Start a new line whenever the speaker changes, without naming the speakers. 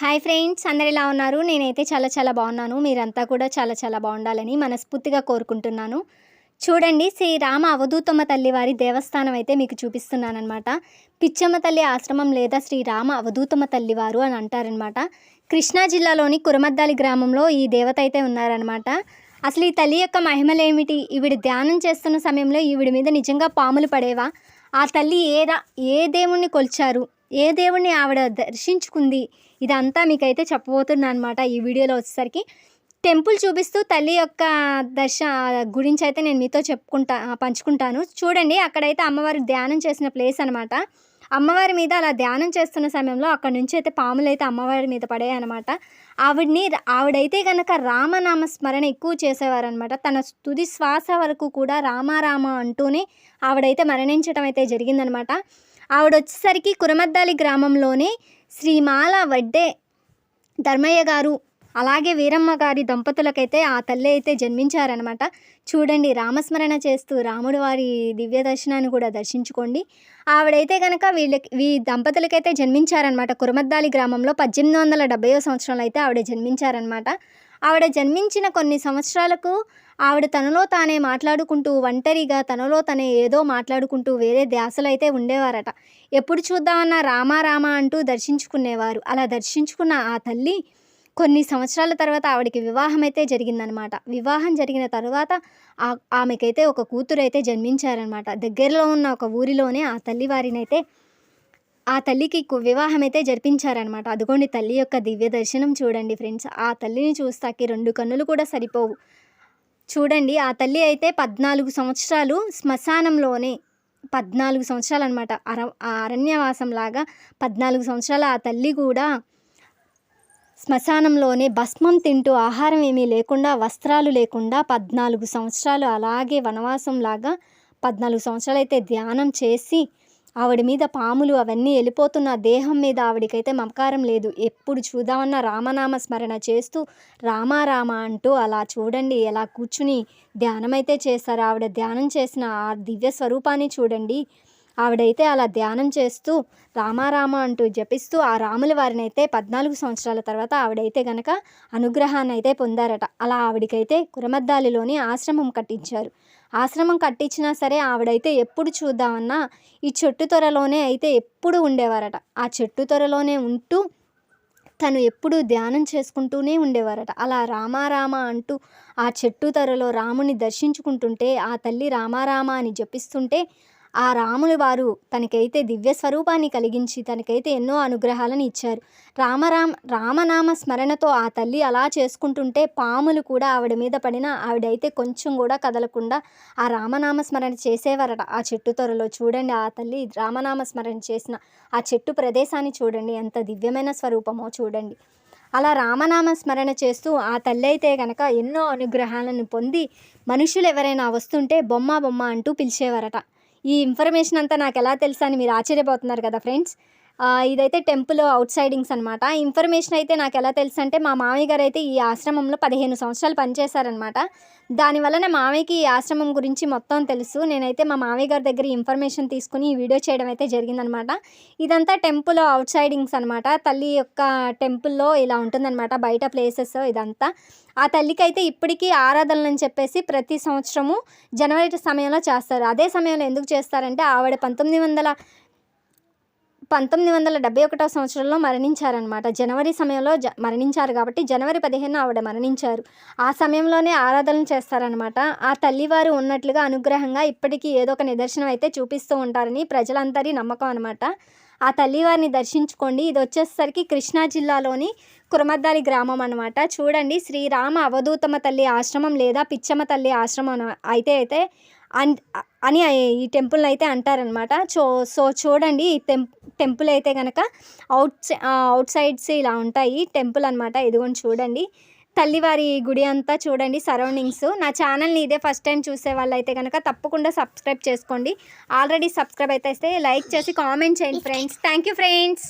Hi friends అందరు ఎలా ఉన్నారు? నేనైతే చాలా చాలా బాగున్నాను. మీరంతా కూడా చాలా చాలా బాగుండాలని మనస్ఫూర్తిగా కోరుకుంటున్నాను. చూడండి శ్రీ రామ అవధూతమ్మ తల్లి వారి దేవస్థానం అయితే మీకు చూపిస్తున్నానమాట పిచ్చమ్మ తల్లి ఆశ్రమం లేదా శ్రీ రామ అవధూతమ్మ తల్లి వారు అని అంటారనమాట కృష్ణా జిల్లాలోని కురమద్దాలి గ్రామంలో ఈ దేవత అయితే ఉన్నారనమాట అసలు ఈ తల్లి యొక్క మహిమలేమిటి ఈవిడ ధ్యానం చేస్తున్న సమయంలో ఈవిడ మీద నిజంగా పాములు పడేవా? ఆ తల్లి ఏదా ఏ దేవుణ్ణి కొలిచారు? ఏ దేవుణ్ణి ఆవిడ దర్శించుకుంది? ఇదంతా మీకైతే చెప్పబోతున్నా అనమాట ఈ వీడియోలో వచ్చేసరికి. టెంపుల్ చూపిస్తూ తల్లి యొక్క దర్శ గురించి అయితే నేను మీతో చెప్పుకుంటా పంచుకుంటాను. చూడండి అక్కడైతే అమ్మవారు ధ్యానం చేసిన ప్లేస్ అనమాట అమ్మవారి మీద అలా ధ్యానం చేస్తున్న సమయంలో అక్కడ నుంచి అయితే పాములు అయితే అమ్మవారి మీద పడాయి అనమాట ఆవిడ్ని ఆవిడైతే కనుక రామనామ స్మరణ ఎక్కువ చేసేవారనమాట తన తుది శ్వాస వరకు కూడా రామారామ అంటూనే ఆవిడైతే మరణించడం అయితే జరిగిందనమాట ఆవిడ వచ్చేసరికి కురమద్దాలి గ్రామంలోనే శ్రీమాల వడ్డే ధర్మయ్య గారు అలాగే వీరమ్మ గారి దంపతులకైతే ఆ తల్లి అయితే జన్మించారనమాట చూడండి రామస్మరణ చేస్తూ రాముడు వారి దివ్య దర్శనాన్ని కూడా దర్శించుకోండి. ఆవిడైతే కనుక వీళ్ళకి వీ దంపతులకైతే జన్మించారనమాట కురమద్దాలి గ్రామంలో పద్దెనిమిది వందల డెబ్బై సంవత్సరంలో అయితే ఆవిడ జన్మించారనమాట ఆవిడ జన్మించిన కొన్ని సంవత్సరాలకు ఆవిడ తనలో తానే మాట్లాడుకుంటూ ఒంటరిగా తనలో తనే ఏదో మాట్లాడుకుంటూ వేరే ధ్యాసలు అయితే ఉండేవారట. ఎప్పుడు చూద్దామన్నా రామా రామా అంటూ దర్శించుకునేవారు. అలా దర్శించుకున్న ఆ తల్లి కొన్ని సంవత్సరాల తర్వాత ఆవిడకి వివాహం అయితే జరిగిందనమాట. వివాహం జరిగిన తర్వాత ఆమెకైతే ఒక కూతురు అయితే జన్మించారనమాట. దగ్గరలో ఉన్న ఒక ఊరిలోనే ఆ తల్లి వారినైతే ఆ తల్లికి వివాహం అయితే జరిపించారనమాట అదిగోండి తల్లి యొక్క దివ్య దర్శనం చూడండి ఫ్రెండ్స్. ఆ తల్లిని చూస్తాకి రెండు కన్నులు కూడా సరిపోవు. చూడండి ఆ తల్లి అయితే పద్నాలుగు సంవత్సరాలు శ్మశానంలోనే పద్నాలుగు సంవత్సరాలు అనమాట అర అరణ్యవాసంలాగా పద్నాలుగు సంవత్సరాలు ఆ తల్లి కూడా శ్మశానంలోనే భస్మం తింటూ ఆహారం ఏమీ లేకుండా వస్త్రాలు లేకుండా పద్నాలుగు సంవత్సరాలు అలాగే వనవాసంలాగా పద్నాలుగు సంవత్సరాలు అయితే ధ్యానం చేసి ఆవిడ మీద పాములు అవన్నీ వెళ్ళిపోతున్న దేహం మీద ఆవిడకైతే మమకారం లేదు. ఎప్పుడు చూద్దామన్న రామనామ స్మరణ చేస్తూ రామారామ అంటూ అలా చూడండి ఎలా కూర్చుని ధ్యానమైతే చేశారు ఆవిడ ధ్యానం చేసిన ఆ దివ్య స్వరూపాన్ని చూడండి. ఆవిడైతే అలా ధ్యానం చేస్తూ రామారామ అంటూ జపిస్తూ ఆ రాముల వారిని అయితే పద్నాలుగు సంవత్సరాల తర్వాత ఆవిడైతే గనక అనుగ్రహాన్ని అయితే పొందారట. అలా ఆవిడకైతే కురమద్దాలిలోని ఆశ్రమం కట్టించారు. ఆశ్రమం కట్టించినా సరే ఆవిడైతే ఎప్పుడు చూద్దామన్నా ఈ చెట్టు త్వరలోనే అయితే ఎప్పుడు ఉండేవారట. ఆ చెట్టు త్వరలోనే ఉంటూ తను ఎప్పుడూ ధ్యానం చేసుకుంటూనే ఉండేవారట. అలా రామారామ అంటూ ఆ చెట్టు తరలో రాముని దర్శించుకుంటుంటే ఆ తల్లి రామారామ అని జపిస్తుంటే ఆ రాములు వారు తనకైతే దివ్య స్వరూపాన్ని కలిగించి తనకైతే ఎన్నో అనుగ్రహాలను ఇచ్చారు. రామరామ రామనామ స్మరణతో ఆ తల్లి అలా చేసుకుంటుంటే పాములు కూడా ఆవిడ మీద పడిన ఆవిడైతే కొంచెం కూడా కదలకుండా ఆ రామనామ స్మరణ చేసేవారట ఆ చెట్టు త్వరలో. చూడండి ఆ తల్లి రామనామ స్మరణ చేసిన ఆ చెట్టు ప్రదేశాన్ని చూడండి ఎంత దివ్యమైన స్వరూపమో చూడండి. అలా రామనామ స్మరణ చేస్తూ ఆ తల్లి అయితే కనుక ఎన్నో అనుగ్రహాలను పొంది మనుషులు ఎవరైనా వస్తుంటే బొమ్మ బొమ్మ అంటూ పిలిచేవారట. ఈ ఇన్ఫర్మేషన్ అంతా నాకు ఎలా తెలుసా అని మీరు ఆశ్చర్యపోతున్నారు కదా ఫ్రెండ్స్ ఇదైతే టెంపుల్ అవుట్ సైడింగ్స్ అనమాట ఇన్ఫర్మేషన్ అయితే నాకు ఎలా తెలుసు అంటే మా మామయ్య గారు అయితే ఈ ఆశ్రమంలో పదిహేను సంవత్సరాలు పనిచేశారనమాట దానివల్ల నా మామయ్యకి ఈ ఆశ్రమం గురించి మొత్తం తెలుసు. నేనైతే మా మామయ్య గారి దగ్గర ఇన్ఫర్మేషన్ తీసుకుని ఈ వీడియో చేయడం అయితే జరిగిందనమాట ఇదంతా టెంపుల్ అవుట్ సైడింగ్స్ అనమాట తల్లి యొక్క టెంపుల్లో ఇలా ఉంటుందన్నమాట. బయట ప్లేసెస్ ఇదంతా. ఆ తల్లికి అయితే ఇప్పటికీ ఆరాధనలు అని చెప్పేసి ప్రతి సంవత్సరము జనవరి సమయంలో చేస్తారు. అదే సమయంలో ఎందుకు చేస్తారంటే ఆవిడ పంతొమ్మిది వందల పంతొమ్మిది వందల డెబ్బై ఒకటో సంవత్సరంలో మరణించారనమాట జనవరి సమయంలో జ మరణించారు కాబట్టి జనవరి పదిహేను ఆవిడ మరణించారు. ఆ సమయంలోనే ఆరాధనలు చేస్తారనమాట ఆ తల్లివారు ఉన్నట్లుగా అనుగ్రహంగా ఇప్పటికీ ఏదో ఒక నిదర్శనం అయితే చూపిస్తూ ఉంటారని ప్రజలందరి నమ్మకం అనమాట ఆ తల్లివారిని దర్శించుకోండి. ఇది వచ్చేసరికి కృష్ణా జిల్లాలోని కురమద్దారి గ్రామం అనమాట చూడండి శ్రీరామ అవధూతమ తల్లి ఆశ్రమం లేదా పిచ్చమ్మ తల్లి ఆశ్రమం అయితే అయితే అని ఈ టెంపుల్ని అయితే అంటారనమాట చో సో చూడండి ఈ టెంపుల్ అయితే కనుక అవుట్ అవుట్ సైడ్స్ ఇలా ఉంటాయి. టెంపుల్ అనమాట ఇదిగోని చూడండి. తల్లివారి గుడి అంతా చూడండి సరౌండింగ్స్. నా ఛానల్ని ఇదే ఫస్ట్ టైం చూసే వాళ్ళు అయితే కనుక తప్పకుండా సబ్స్క్రైబ్ చేసుకోండి. ఆల్రెడీ సబ్స్క్రైబ్ అయితే లైక్ చేసి కామెంట్ చేయండి ఫ్రెండ్స్. Thank you friends